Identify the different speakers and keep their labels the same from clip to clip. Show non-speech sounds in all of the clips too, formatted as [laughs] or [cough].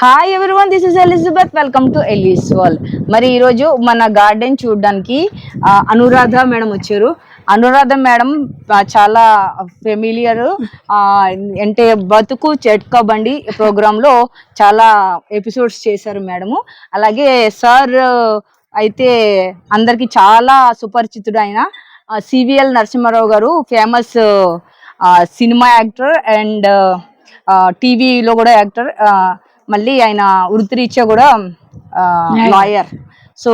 Speaker 1: Hi everyone this is Elizabeth welcome to Elis wall మరి ఈరోజు మన గార్డెన్ చూడడానికి అనురాధ మేడం వచ్చారు. అనురాధ మేడం చాలా ఫెమిలియర్ అంటే బతుకు చెట్క బండి ప్రోగ్రాంలో చాలా ఎపిసోడ్స్ చేశారు మేడము. అలాగే సార్ అయితే అందరికి చాలా సుపరిచితుడు ఆయన సివిఎల్ నరసింహారావు గారు ఫేమస్ సినిమా యాక్టర్ అండ్ టీవీలో కూడా యాక్టర్ మళ్ళీ ఆయన వృత్తిరీత్యా కూడా లాయర్ సో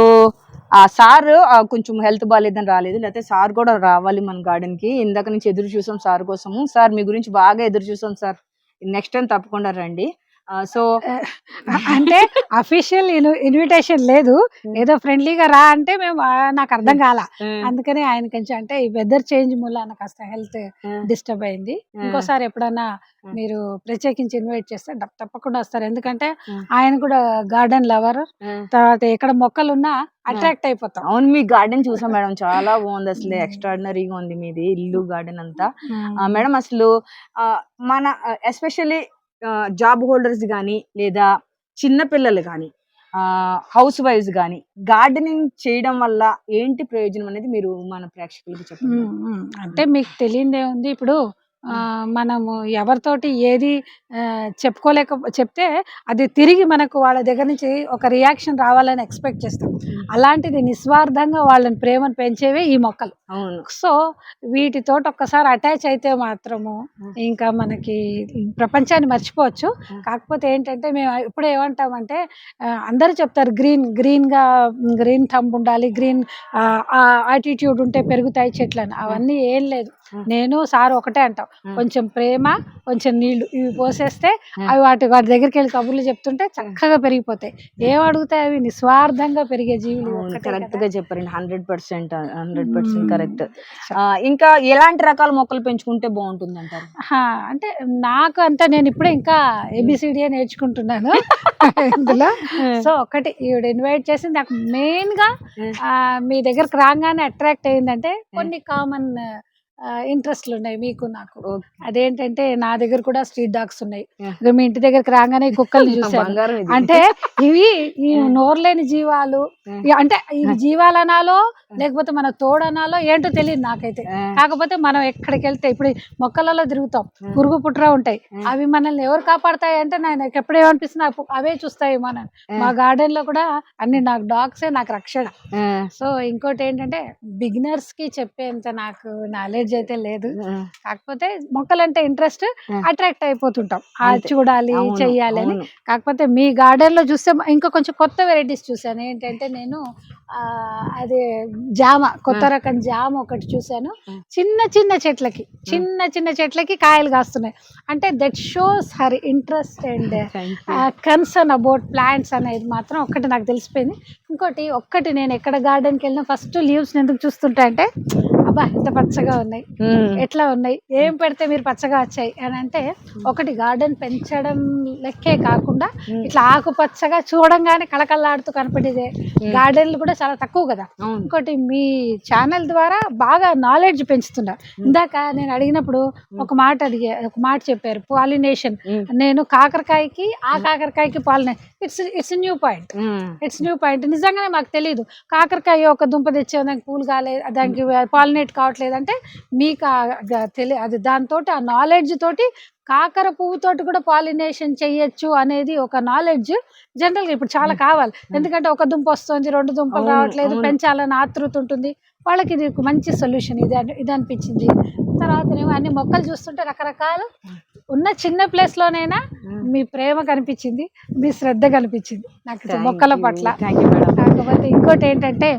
Speaker 1: ఆ సార్ కొంచెం హెల్త్ బాగాలేదని రాలేదు. లేకపోతే సార్ కూడా రావాలి మన గార్డెన్కి. ఇందాక నుంచి ఎదురు చూసాం సార్ కోసము. సార్ మీ గురించి బాగా ఎదురు చూసాం సార్. నెక్స్ట్ టైం తప్పకుండా రండి. సో
Speaker 2: అంటే అఫీషియల్ ఇన్విటేషన్ లేదు. ఏదో ఫ్రెండ్లీగా రా అంటే మేము నాకు అర్థం కాల. అందుకని ఆయన కొంచెం అంటే ఈ వెదర్ చేంజ్ మూలాన కాస్త హెల్త్ డిస్టర్బ్ అయింది. ఇంకోసారి ఎప్పుడన్నా మీరు ప్రత్యేకించి ఇన్వైట్ చేస్తే తప్ప- తప్పకుండా వస్తారు. ఎందుకంటే. ఆయన కూడా గార్డెన్ లవర్ తర్వాత ఎక్కడ మొక్కలు ఉన్నా అట్రాక్ట్ అయిపోతాం.
Speaker 1: అవును మీ గార్డెన్ చూసాం మేడం. చాలా బాగుంది అసలు. ఎక్స్ట్రాడినరీగా ఉంది మీది. ఇల్లు గార్డెన్ అంతా. మేడం అసలు మన ఎస్పెషల్లీ జాబ్ హోల్డర్స్ కానీ లేదా చిన్నపిల్లలు కానీ హౌస్ వైఫ్స్ కానీ గార్డెనింగ్ చేయడం వల్ల ఏంటి ప్రయోజనం అనేది మీరు మన ప్రేక్షకులకు చెప్పండి.
Speaker 2: అంటే మీకు తెలియదే ఉంది. ఇప్పుడు మనము ఎవరితోటి ఏది చెప్పుకోలేక చెప్తే అది తిరిగి మనకు వాళ్ళ దగ్గర నుంచి ఒక రియాక్షన్ రావాలని ఎక్స్పెక్ట్ చేస్తాం. అలాంటిది నిస్వార్థంగా వాళ్ళని ప్రేమను పెంచేవే ఈ మొక్కలు. సో వీటితోటి ఒక్కసారి అటాచ్ అయితే మాత్రము ఇంకా మనకి ప్రపంచాన్ని మర్చిపోవచ్చు. కాకపోతే ఏంటంటే మేము ఇప్పుడు ఏమంటామంటే అందరూ చెప్తారు గ్రీన్ గ్రీన్గా గ్రీన్ థంబ్ ఉండాలి గ్రీన్ యాటిట్యూడ్ ఉంటే పెరుగుతాయి చెట్లు అని అవన్నీ ఏం లేదు. నేను సార్ ఒకటే అంటాం. కొంచెం ప్రేమ కొంచెం నీళ్ళు ఇవి పోసేస్తే. అవి వాటి వాటి దగ్గరికి వెళ్ళి కబుర్లు చెప్తుంటే చక్కగా పెరిగిపోతాయి. ఏం అడుగుతాయి అవి? నిస్వార్థంగా పెరిగే జీవులు
Speaker 1: కరెక్ట్. గా చెప్పారండి hundred percent hundred percent. Correct. ఇంకా ఎలాంటి రకాల మొక్కలు పెంచుకుంటే బాగుంటుంది అంటారు
Speaker 2: అంటే నాకు అంతా నేను ఇప్పుడే ఇంకా ఏబిసిడి నేర్చుకుంటున్నాను. [laughs] ఇందులో. సో ఒకటి ఈవిడ ఇన్వైట్ చేసి నాకు మెయిన్గా మీ దగ్గరకు రాగానే అట్రాక్ట్ అయిందంటే కొన్ని కామన్ ఇంట్రెస్ట్లు ఉన్నాయి మీకు నాకు. అదేంటంటే నా దగ్గర కూడా స్ట్రీట్ డాగ్స్ ఉన్నాయి. మీ ఇంటి దగ్గరకు రాగానే కుక్కల్ని [laughs] చూసాను. అంటే [laughs] ఇవి ఈ. నోరులేని జీవాలు అంటే ఇవి జీవాలనాలో లేకపోతే మన తోడనాలో ఏంటో తెలియదు నాకైతే. కాకపోతే మనం ఎక్కడికి వెళ్తే ఇప్పుడు మొక్కలలో తిరుగుతాం. పురుగు పుట్ర ఉంటాయి. అవి మనల్ని ఎవరు కాపాడతాయి అంటే నాకు ఎప్పుడు ఏమనిపిస్తుంది నాకు అవే చూస్తాయి మనం. మా గార్డెన్లో కూడా అన్ని నాకు డాగ్సే నాకు రక్షణ. సో ఇంకోటి ఏంటంటే బిగినర్స్కి చెప్పేంత నాకు నాలెడ్జ్ అయితే లేదు కాకపోతే మొక్కలంటే ఇంట్రెస్ట్. అట్రాక్ట్ అయిపోతుంటాం. చూడాలి చెయ్యాలి అని. కాకపోతే మీ గార్డెన్లో చూస్తే ఇంకా కొంచెం కొత్త వెరైటీస్ చూసాను ఏంటంటే నేను అది జామ కొత్త రకం జామ ఒకటి చూసాను. చిన్న చిన్న చెట్లకి చిన్న చిన్న చెట్లకి కాయలు కాస్తున్నాయి అంటే that shows her interest and. Concern about plants అనేది మాత్రం ఒక్కటి నాకు తెలిసిపోయింది ఇంకోటి ఒక్కటి నేను ఎక్కడ గార్డెన్కి వెళ్ళినా ఫస్ట్ లీవ్స్ ఎందుకు చూస్తుంటా అంటే అబ్బా ఎంత పచ్చగా ఉన్నాయి. ఎట్లా ఉన్నాయి? ఏం పెడితే మీరు పచ్చగా వచ్చాయి? అని అంటే ఒకటి గార్డెన్ పెంచడం లెక్కే కాకుండా. ఇట్లా ఆకుపచ్చగా చూడంగానే కళకళలాడుతూ కనపడేదే. గార్డెన్లు కూడా చాలా తక్కువ కదా. ఇంకోటి మీ ఛానల్ ద్వారా బాగా నాలెడ్జ్ పెంచుతున్నారు. ఇందాక నేను అడిగినప్పుడు ఒక మాట అడిగా ఒక మాట చెప్పారు పాలినేషన్. నేను కాకరకాయకి ఆ కాకరకాయకి పాలినే it's it's new point. It's new point నిజంగానే మాకు తెలియదు కాకరకాయ ఒక దుంప తెచ్చే దానికి పూలు కాలేదు దానికి పాలినేట్ కావట్లేదు అంటే మీకు ఆ- గ- తెలి అది దాంతో ఆ నాలెడ్జ్ తోటి కాకర పువ్వుతోటి కూడా పాలినేషన్ చెయ్యొచ్చు అనేది ఒక నాలెడ్జ్ జనరల్గా ఇప్పుడు చాలా కావాలి. ఎందుకంటే ఒక దుంప వస్తుంది రెండు దుంపలు రావట్లేదు. పెంచాలని ఆతృత ఉంటుంది. వాళ్ళకి ఇది మంచి సొల్యూషన్ ఇది ఇది అనిపించింది. తర్వాత అన్ని మొక్కలు చూస్తుంటే రకరకాలు ఉన్న చిన్న ప్లేస్ లోనైనా మీ ప్రేమ కనిపించింది మీ శ్రద్ధ కనిపించింది. నాకు మొక్కల. పట్ల. కాకపోతే ఇంకోటి ఏంటంటే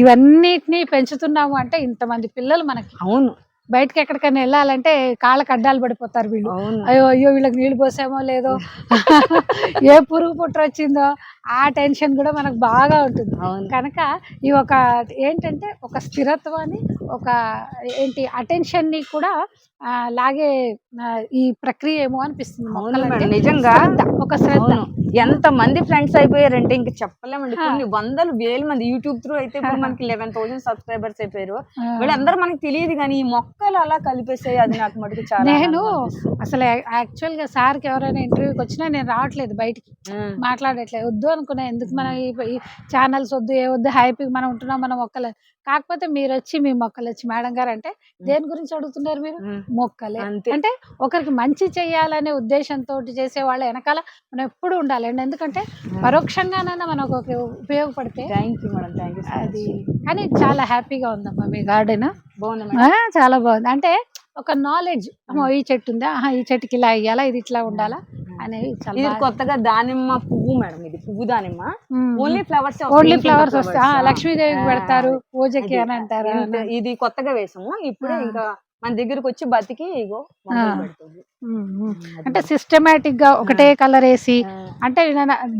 Speaker 2: ఇవన్నిటిని పెంచుతున్నాము అంటే ఇంతమంది పిల్లలు మనకి.
Speaker 1: అవును.
Speaker 2: బయటకి ఎక్కడికైనా వెళ్ళాలంటే కాళ్ళకి అడ్డాలు పడిపోతారు వీళ్ళు.
Speaker 1: అవును.
Speaker 2: అయ్యో అయ్యో వీళ్ళకి నీళ్ళు పోసామో లేదో? [laughs] ఏ పురుగు పుట్ర వచ్చిందో? ఆ టెన్షన్ కూడా మనకు బాగా ఉంటుంది.
Speaker 1: అవును.
Speaker 2: కనుక ఈ ఒక ఏంటంటే ఒక స్థిరత్వాన్ని ఒక ఏంటి అటెన్షన్ని కూడా లాగే ఈ ప్రక్రియ ఏమో అనిపిస్తుంది మొక్కలంటే.
Speaker 1: నిజంగా
Speaker 2: ఒక శ్రద్ధ.
Speaker 1: ఎంత మంది ఫ్రెండ్స్ అయిపోయారంటే ఇంకా చెప్పలేమండి. కొన్ని వందలు వేల మంది యూట్యూబ్ త్రూ అయితే ఇప్పుడు మనకి లెవెన్ థౌసండ్ సబ్స్క్రైబర్స్ అయిపోయారు. వీళ్ళందరూ మనకి తెలియదు కానీ ఈ మొక్కలు అలా కలిపేసాయి అది నాకు మటుకు చాలా
Speaker 2: నేను. అసలు యాక్చువల్గా సార్కి ఎవరైనా ఇంటర్వ్యూకి వచ్చినా నేను రావట్లేదు బయటికి. మాట్లాడట్లేదు. వద్దు అనుకున్నా ఎందుకు మనం ఈ ఛానల్స్ వద్దు ఏ వద్దు హ్యాపీగా మనం ఉంటున్నాం మన మొక్కలు. కాకపోతే మీరు వచ్చి మీ మొక్కలు వచ్చి మేడం గారు అంటే దేని గురించి అడుగుతున్నారు మీరు. మొక్కలే. అంటే ఒకరికి మంచి చేయాలనే ఉద్దేశంతో చేసే వాళ్ళ వెనకాల మనం ఎప్పుడు ఉండాలండి ఎందుకంటే పరోక్షంగానైనా మనకు ఒక ఉపయోగపడితే
Speaker 1: thank you madam thank you
Speaker 2: అది. కానీ చాలా హ్యాపీగా ఉందమ్మా మీ గార్డెన్.
Speaker 1: బాగుంది
Speaker 2: చాలా బాగుంది. అంటే ఒక నాలెడ్జ్. ఈ చెట్టు ఉందా? ఆహా, ఈ చెట్టుకి ఇలా ఇయ్యాలా ఇది ఇట్లా ఉండాలా? అనేది
Speaker 1: ఇది
Speaker 2: బాగా-
Speaker 1: కొత్తగా దానిమ్మ పువ్వు మేడం ఇది పువ్వు దానిమ్మ.
Speaker 2: మ్మ్.
Speaker 1: ఓన్లీ ఫ్లవర్స్
Speaker 2: ఓన్లీ ఫ్లవర్స్ వస్తాయి. లక్ష్మీదేవికి పెడతారు. పూజకి అని అంటారు.
Speaker 1: ఇది కొత్తగా వేసాము. ఇప్పుడే
Speaker 2: ఆ.
Speaker 1: ఇంకా మన దగ్గరకు వచ్చి బతికి ఇగో.
Speaker 2: అంటే సిస్టమేటిక్గా ఒకటే కలర్ వేసి. అంటే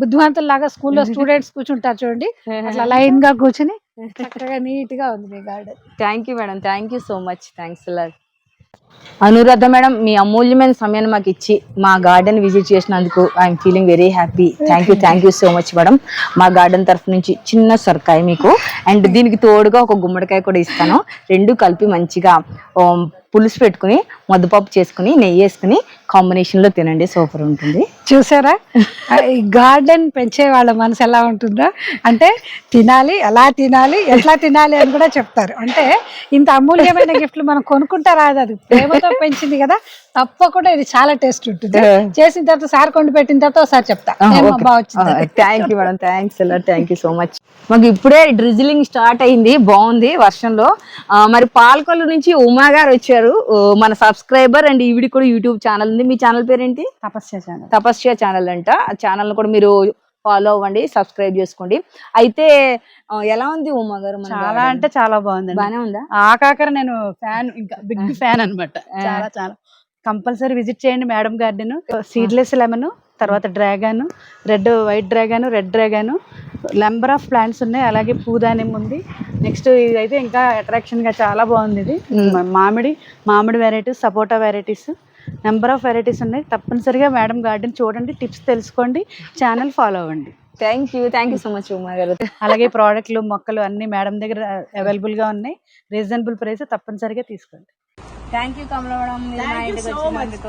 Speaker 2: బుద్ధిమంతుల లాగా స్కూల్లో స్టూడెంట్స్ కూర్చుంటారు చూడండి [laughs] అట్లా లైన్గా కూర్చుని చక్కగా నీట్గా ఉంది మీ garden
Speaker 1: thank you madam thank you so much thanks lot Anuradha madam మీ అమూల్యమైన సమయాన్ని మాకు ఇచ్చి మా గార్డెన్ విజిట్ చేసినందుకు I'm feeling very happy thank you thank you so much madam మా గార్డెన్ తరఫు నుంచి చిన్న సొరకాయ మీకు. అండ్ దీనికి తోడుగా ఒక గుమ్మడికాయ కూడా ఇస్తాను. రెండు కలిపి మంచిగా పులుసు పెట్టుకుని ముద్దపప్పు చేసుకుని నెయ్యి వేసుకుని కాంబినేషన్లో తినండి సూపర్ ఉంటుంది.
Speaker 2: చూసారా? గార్డెన్ పెంచే వాళ్ళ మనసు ఎలా ఉంటుందో? అంటే తినాలి ఎలా తినాలి ఎట్లా తినాలి అని కూడా చెప్తారు. అంటే ఇంత అమూల్యమైన గిఫ్ట్లు మనం కొనుక్కుంటా రాదు అది. ప్రేమతో పెంచింది కదా తప్పకుండా ఇది చాలా టేస్ట్ ఉంటుంది. చేసిన తర్వాత సార్ కొండి పెట్టిన తర్వాత ఒకసారి చెప్తా.
Speaker 1: థ్యాంక్ యూ మేడం థ్యాంక్స్ అలా థ్యాంక్ యూ సో మచ్ మాకు ఇప్పుడే డ్రిజిలింగ్ స్టార్ట్ అయింది. బాగుంది వర్షంలో. మరి పాలకొల్లు నుంచి ఉమా గారు వచ్చారు. ఓ, మన సబ్స్క్రైబర్ అండ్ ఈవిడి కూడా యూట్యూబ్ ఛానల్ ఉంది. మీ ఛానల్ పేరేంటి?
Speaker 2: తపస్య ఛానల్.
Speaker 1: తపస్య ఛానల్ అంట. ఆ ఛానల్ కూడా మీరు ఫాలో అవ్వండి సబ్స్క్రైబ్ చేసుకోండి. అయితే ఎలా ఉంది ఉమా గారు?
Speaker 3: చాలా? అంటే చాలా బాగుందండి.
Speaker 1: బానే ఉందా?
Speaker 3: ఆకాకర నేను ఫ్యాన్ ఇంకా బిగ్ ఫ్యాన్ అన్నమాట. చాలా చాలా. కంపల్సరీ విజిట్ చేయండి మేడం గార్డెన్. సీడ్లెస్ లెమన్ తర్వాత dragon red white dragon red dragon number of plants ఉన్నాయి. అలాగే పూదానిమ్మ ఉంది నెక్స్ట్ ఇదైతే ఇంకా అట్రాక్షన్గా చాలా బాగుంది ఇది మామిడి మామిడి varieties sapota varieties number of varieties ఉన్నాయి. తప్పనిసరిగా మేడం గార్డెన్ చూడండి టిప్స్ తెలుసుకోండి ఛానల్ ఫాలో అవ్వండి.
Speaker 1: Thank you thank you so much Uma గారు.
Speaker 3: అలాగే ప్రోడక్ట్లు మొక్కలు అన్ని మేడం దగ్గర అవైలబుల్గా ఉన్నాయి. రీజనబుల్ ప్రైస్ తప్పనిసరిగా తీసుకోండి.
Speaker 1: థ్యాంక్ యూ కమల మేడం మీరు మా ఇంటికి వచ్చినందుకు.